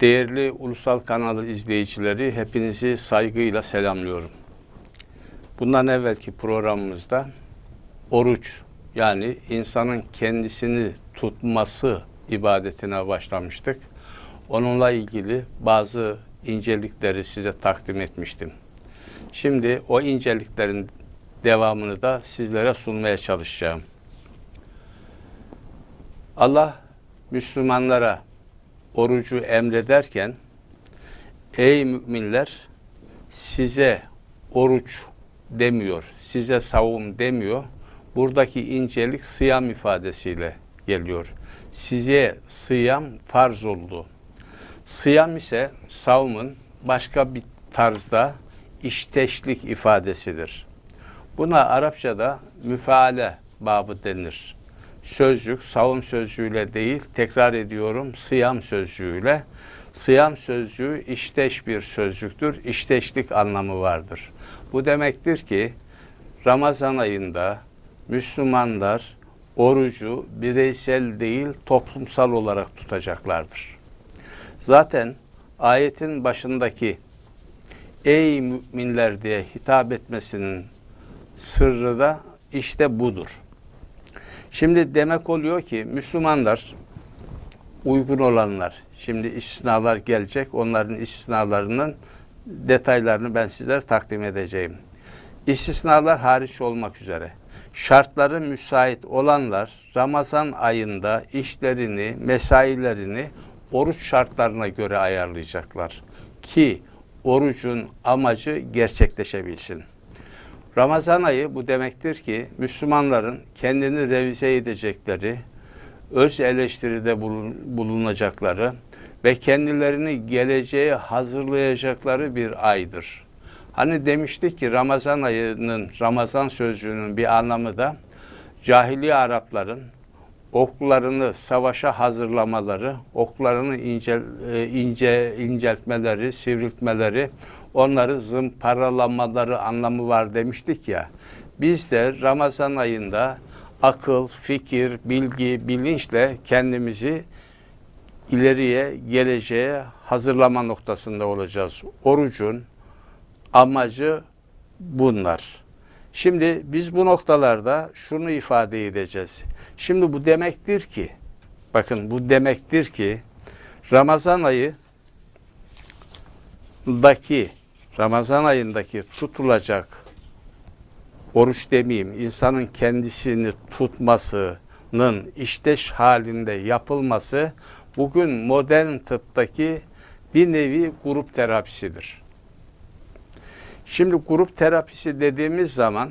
Değerli ulusal kanalı izleyicileri hepinizi saygıyla selamlıyorum. Bundan evvelki programımızda oruç yani insanın kendisini tutması ibadetine başlamıştık. Onunla ilgili bazı incelikleri size takdim etmiştim. Şimdi o inceliklerin devamını da sizlere sunmaya çalışacağım. Allah Müslümanlara orucu emrederken ey müminler size oruç demiyor, size savun demiyor. Buradaki incelik sıyam ifadesiyle geliyor. Size sıyam farz oldu. Sıyam ise savmun başka bir tarzda işteşlik ifadesidir. Buna Arapçada müfaale babı denir. Sözcük savun sözcüğüyle değil, tekrar ediyorum sıyam sözcüğüyle. Sıyam sözcüğü işteş bir sözcüktür, işteşlik anlamı vardır. Bu demektir ki Ramazan ayında Müslümanlar orucu bireysel değil toplumsal olarak tutacaklardır. Zaten ayetin başındaki ey müminler diye hitap etmesinin sırrı da işte budur. Şimdi demek oluyor ki Müslümanlar uygun olanlar, şimdi istisnalar gelecek, onların istisnalarının detaylarını ben sizlere takdim edeceğim. İstisnalar hariç olmak üzere şartları müsait olanlar Ramazan ayında işlerini, mesailerini oruç şartlarına göre ayarlayacaklar ki orucun amacı gerçekleşebilsin. Ramazan ayı bu demektir ki Müslümanların kendini revize edecekleri, öz eleştiride bulunacakları ve kendilerini geleceğe hazırlayacakları bir aydır. Hani demiştik ki Ramazan ayının, Ramazan sözcüğünün bir anlamı da cahili Arapların oklarını savaşa hazırlamaları, oklarını ince, ince inceltmeleri, sivriltmeleri, onları zımparalamaları anlamı var demiştik ya. Biz de Ramazan ayında akıl, fikir, bilgi, bilinçle kendimizi ileriye, geleceğe hazırlama noktasında olacağız. Orucun amacı bunlar. Şimdi biz bu noktalarda şunu ifade edeceğiz. Şimdi bu demektir ki, bakın bu demektir ki Ramazan ayı daki Ramazan ayındaki tutulacak oruç demeyeyim insanın kendisini tutmasının işteş halinde yapılması bugün modern tıptaki bir nevi grup terapisidir. Şimdi grup terapisi dediğimiz zaman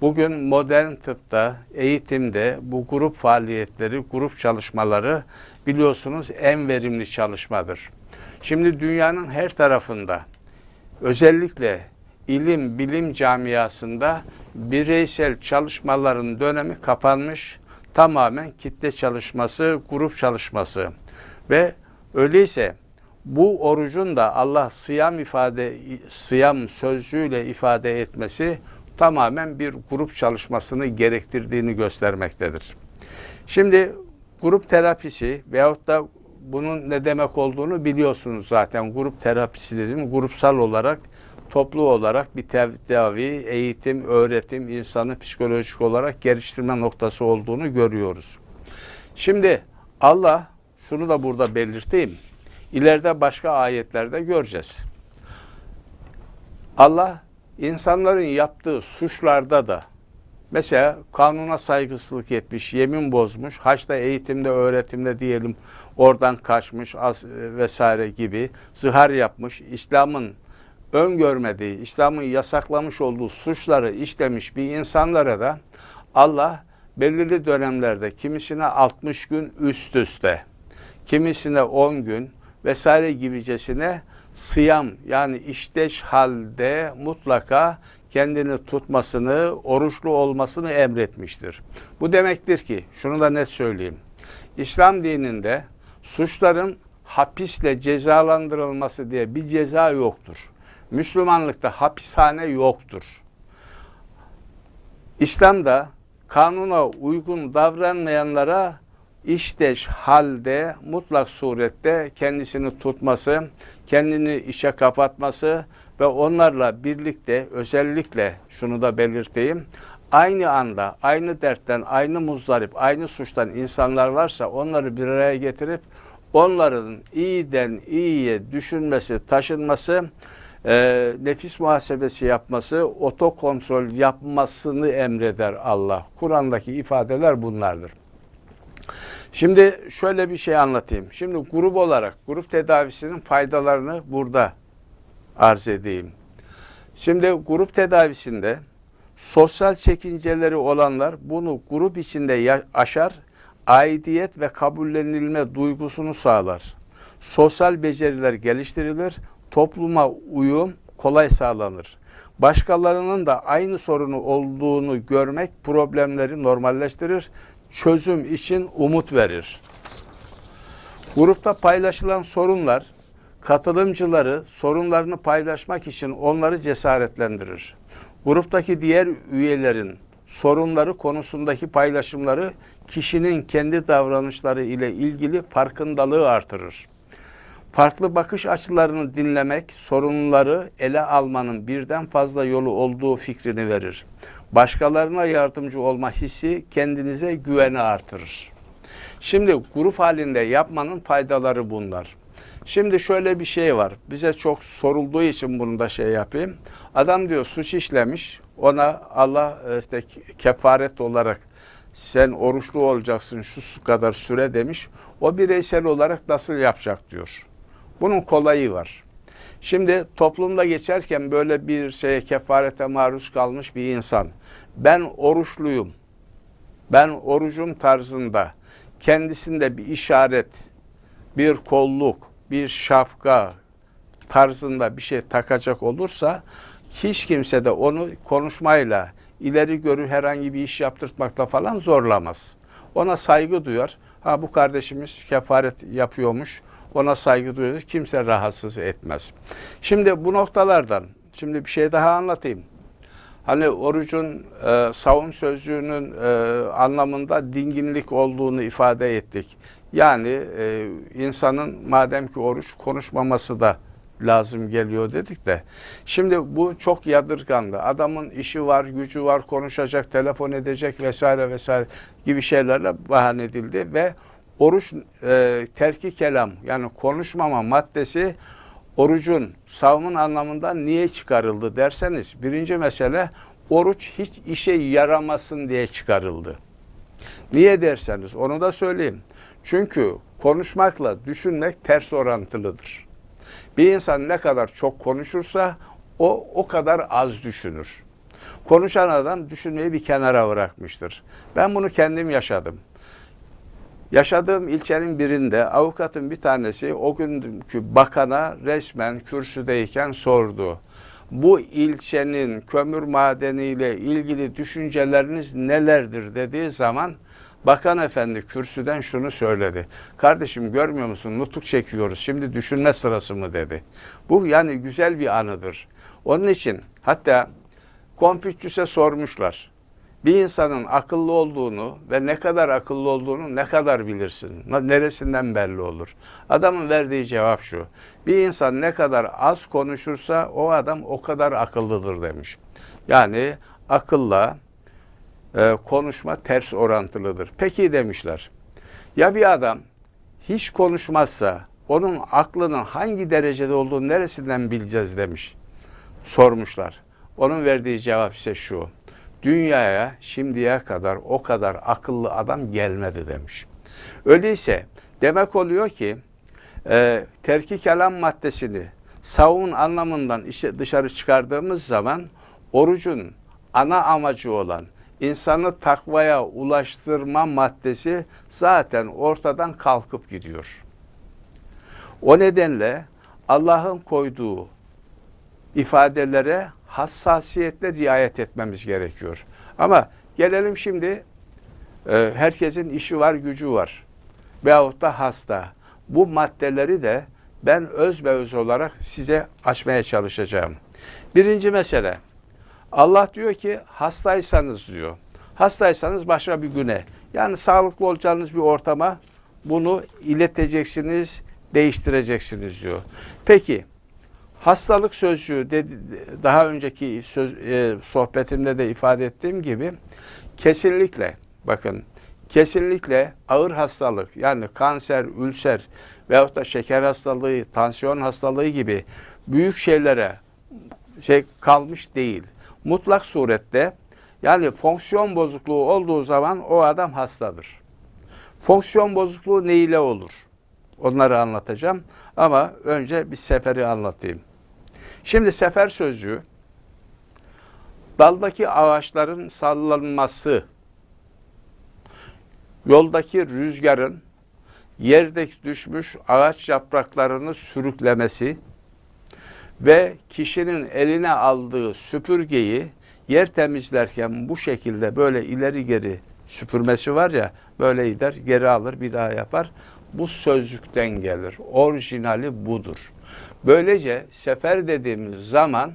bugün modern tıpta, eğitimde bu grup faaliyetleri, grup çalışmaları biliyorsunuz en verimli çalışmadır. Şimdi dünyanın her tarafında özellikle ilim, bilim camiasında bireysel çalışmaların dönemi kapanmış, tamamen kitle çalışması, grup çalışması ve öyleyse bu orucun da Allah sıyam ifade sıyam sözcüğüyle ifade etmesi tamamen bir grup çalışmasını gerektirdiğini göstermektedir. Şimdi grup terapisi veyahut da bunun ne demek olduğunu biliyorsunuz zaten. Grup terapisi dedim, grupsal olarak, toplu olarak bir tedavi, eğitim, öğretim, insanı psikolojik olarak geliştirme noktası olduğunu görüyoruz. Şimdi Allah, şunu da burada belirteyim, ileride başka ayetlerde göreceğiz. Allah, insanların yaptığı suçlarda da Mesela kanuna saygısızlık etmiş, yemin bozmuş, haçta eğitimde, öğretimde diyelim oradan kaçmış az vesaire gibi zihar yapmış, İslam'ın öngörmediği, İslam'ın yasaklamış olduğu suçları işlemiş bir insanlara da Allah belirli dönemlerde kimisine 60 gün üst üste, kimisine 10 gün vesaire gibicesine sıyam yani işteş halde mutlaka kendini tutmasını, oruçlu olmasını emretmiştir. Bu demektir ki, şunu da net söyleyeyim. İslam dininde suçların hapisle cezalandırılması diye bir ceza yoktur. Müslümanlıkta hapishane yoktur. İslam'da kanuna uygun davranmayanlara işteş halde mutlak surette kendisini tutması, kendini işe kapatması ve onlarla birlikte özellikle şunu da belirteyim. Aynı anda, aynı dertten, aynı muzdarip, aynı suçtan insanlar varsa onları bir araya getirip onların iyiden iyiye düşünmesi, taşınması, e, nefis muhasebesi yapması, otokontrol yapmasını emreder Allah. Kur'an'daki ifadeler bunlardır. Şimdi şöyle bir şey anlatayım. Şimdi grup olarak grup tedavisinin faydalarını burada arz edeyim. Şimdi grup tedavisinde sosyal çekinceleri olanlar bunu grup içinde aşar, aidiyet ve kabullenilme duygusunu sağlar. Sosyal beceriler geliştirilir, topluma uyum kolay sağlanır. Başkalarının da aynı sorunu olduğunu görmek problemleri normalleştirir, çözüm için umut verir. Grupta paylaşılan sorunlar katılımcıları sorunlarını paylaşmak için onları cesaretlendirir. Gruptaki diğer üyelerin sorunları konusundaki paylaşımları kişinin kendi davranışları ile ilgili farkındalığı artırır. Farklı bakış açılarını dinlemek, sorunları ele almanın birden fazla yolu olduğu fikrini verir. Başkalarına yardımcı olma hissi kendinize güveni artırır. Şimdi grup halinde yapmanın faydaları bunlar. Şimdi şöyle bir şey var. Bize çok sorulduğu için bunu da şey yapayım. Adam diyor suç işlemiş. Ona Allah e, işte kefaret olarak sen oruçlu olacaksın şu kadar süre demiş. O bireysel olarak nasıl yapacak diyor. Bunun kolayı var. Şimdi toplumda geçerken böyle bir şeye kefarete maruz kalmış bir insan. Ben oruçluyum. Ben orucum tarzında kendisinde bir işaret, bir kolluk, bir şapka tarzında bir şey takacak olursa hiç kimse de onu konuşmayla ileri görü herhangi bir iş yaptırtmakla falan zorlamaz. Ona saygı duyar. Ha bu kardeşimiz kefaret yapıyormuş. Ona saygı duyuyoruz. Kimse rahatsız etmez. Şimdi bu noktalardan şimdi bir şey daha anlatayım. Hani orucun e, savun sözcüğünün e, anlamında dinginlik olduğunu ifade ettik. Yani e, insanın madem ki oruç konuşmaması da lazım geliyor dedik de. Şimdi bu çok yadırgandı. Adamın işi var, gücü var, konuşacak, telefon edecek vesaire vesaire gibi şeylerle bahane edildi ve oruç e, terki kelam yani konuşmama maddesi orucun savunun anlamından niye çıkarıldı derseniz birinci mesele oruç hiç işe yaramasın diye çıkarıldı. Niye derseniz onu da söyleyeyim. Çünkü konuşmakla düşünmek ters orantılıdır. Bir insan ne kadar çok konuşursa o o kadar az düşünür. Konuşan adam düşünmeyi bir kenara bırakmıştır. Ben bunu kendim yaşadım. Yaşadığım ilçenin birinde avukatın bir tanesi o günkü bakana resmen kürsüdeyken sordu. Bu ilçenin kömür madeniyle ilgili düşünceleriniz nelerdir dediği zaman Bakan efendi kürsüden şunu söyledi. Kardeşim görmüyor musun nutuk çekiyoruz şimdi düşünme sırası mı dedi. Bu yani güzel bir anıdır. Onun için hatta Konfüçyüs'e sormuşlar. Bir insanın akıllı olduğunu ve ne kadar akıllı olduğunu ne kadar bilirsin? Neresinden belli olur? Adamın verdiği cevap şu. Bir insan ne kadar az konuşursa o adam o kadar akıllıdır demiş. Yani akılla e, konuşma ters orantılıdır. Peki demişler. Ya bir adam hiç konuşmazsa onun aklının hangi derecede olduğunu neresinden bileceğiz demiş. Sormuşlar. Onun verdiği cevap ise şu. Dünyaya şimdiye kadar o kadar akıllı adam gelmedi demiş. Öyleyse demek oluyor ki e, terki kelam maddesini savun anlamından işte dışarı çıkardığımız zaman orucun ana amacı olan insanı takvaya ulaştırma maddesi zaten ortadan kalkıp gidiyor. O nedenle Allah'ın koyduğu ifadelere hassasiyetle riayet etmemiz gerekiyor. Ama gelelim şimdi e, herkesin işi var, gücü var. Veyahut da hasta. Bu maddeleri de ben öz ve öz olarak size açmaya çalışacağım. Birinci mesele. Allah diyor ki hastaysanız diyor. Hastaysanız başka bir güne. Yani sağlıklı olacağınız bir ortama bunu ileteceksiniz, değiştireceksiniz diyor. Peki hastalık sözcüğü dedi, daha önceki söz, e, sohbetimde de ifade ettiğim gibi kesinlikle bakın kesinlikle ağır hastalık yani kanser, ülser veyahut da şeker hastalığı, tansiyon hastalığı gibi büyük şeylere şey kalmış değil. Mutlak surette yani fonksiyon bozukluğu olduğu zaman o adam hastadır. Fonksiyon bozukluğu ne ile olur? Onları anlatacağım ama önce bir seferi anlatayım. Şimdi sefer sözcüğü daldaki ağaçların sallanması, yoldaki rüzgarın yerdeki düşmüş ağaç yapraklarını sürüklemesi ve kişinin eline aldığı süpürgeyi yer temizlerken bu şekilde böyle ileri geri süpürmesi var ya böyle gider geri alır bir daha yapar. Bu sözcükten gelir. Orijinali budur. Böylece sefer dediğimiz zaman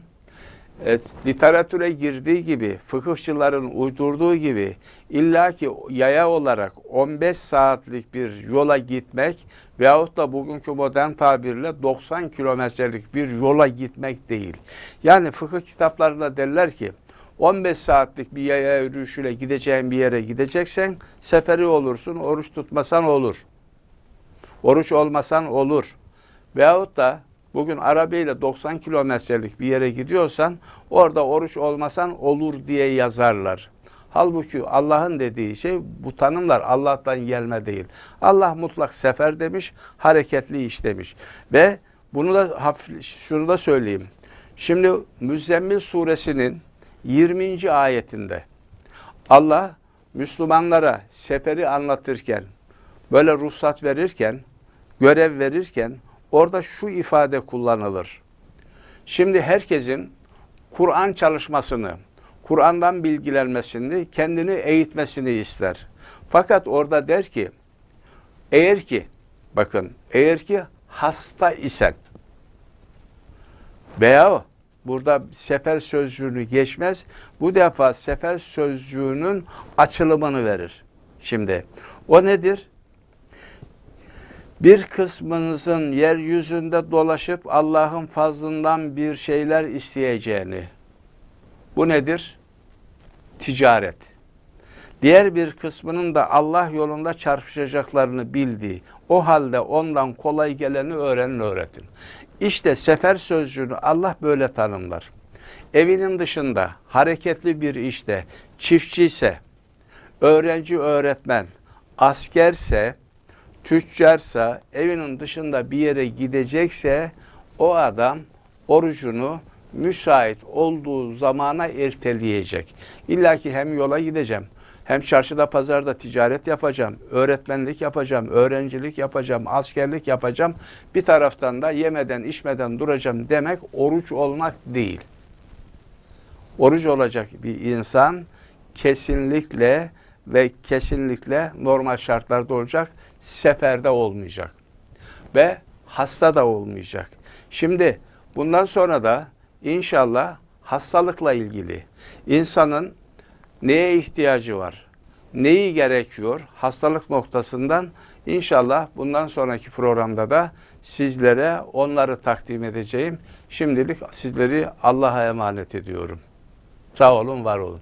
Evet, literatüre girdiği gibi, fıkıhçıların uydurduğu gibi illaki yaya olarak 15 saatlik bir yola gitmek veyahut da bugünkü modern tabirle 90 kilometrelik bir yola gitmek değil. Yani fıkıh kitaplarında derler ki 15 saatlik bir yaya yürüyüşüyle gideceğin bir yere gideceksen seferi olursun, oruç tutmasan olur. Oruç olmasan olur. Veyahut da bugün arabayla 90 kilometrelik bir yere gidiyorsan orada oruç olmasan olur diye yazarlar. Halbuki Allah'ın dediği şey bu tanımlar Allah'tan gelme değil. Allah mutlak sefer demiş, hareketli iş demiş. Ve bunu da hafif, şunu da söyleyeyim. Şimdi Müzzemmil suresinin 20. ayetinde Allah Müslümanlara seferi anlatırken, böyle ruhsat verirken, görev verirken orada şu ifade kullanılır. Şimdi herkesin Kur'an çalışmasını, Kur'an'dan bilgilenmesini, kendini eğitmesini ister. Fakat orada der ki, eğer ki, bakın, eğer ki hasta isen veya burada sefer sözcüğünü geçmez, bu defa sefer sözcüğünün açılımını verir. Şimdi o nedir? Bir kısmınızın yeryüzünde dolaşıp Allah'ın fazlından bir şeyler isteyeceğini. Bu nedir? Ticaret. Diğer bir kısmının da Allah yolunda çarpışacaklarını bildiği. O halde ondan kolay geleni öğrenin öğretin. İşte sefer sözcüğünü Allah böyle tanımlar. Evinin dışında hareketli bir işte, çiftçi ise, öğrenci öğretmen, askerse, tüccarsa, evinin dışında bir yere gidecekse o adam orucunu müsait olduğu zamana erteleyecek. İlla ki hem yola gideceğim, hem çarşıda pazarda ticaret yapacağım, öğretmenlik yapacağım, öğrencilik yapacağım, askerlik yapacağım. Bir taraftan da yemeden içmeden duracağım demek oruç olmak değil. Oruç olacak bir insan kesinlikle ve kesinlikle normal şartlarda olacak, seferde olmayacak ve hasta da olmayacak. Şimdi bundan sonra da inşallah hastalıkla ilgili insanın neye ihtiyacı var, neyi gerekiyor hastalık noktasından inşallah bundan sonraki programda da sizlere onları takdim edeceğim. Şimdilik sizleri Allah'a emanet ediyorum. Sağ olun, var olun.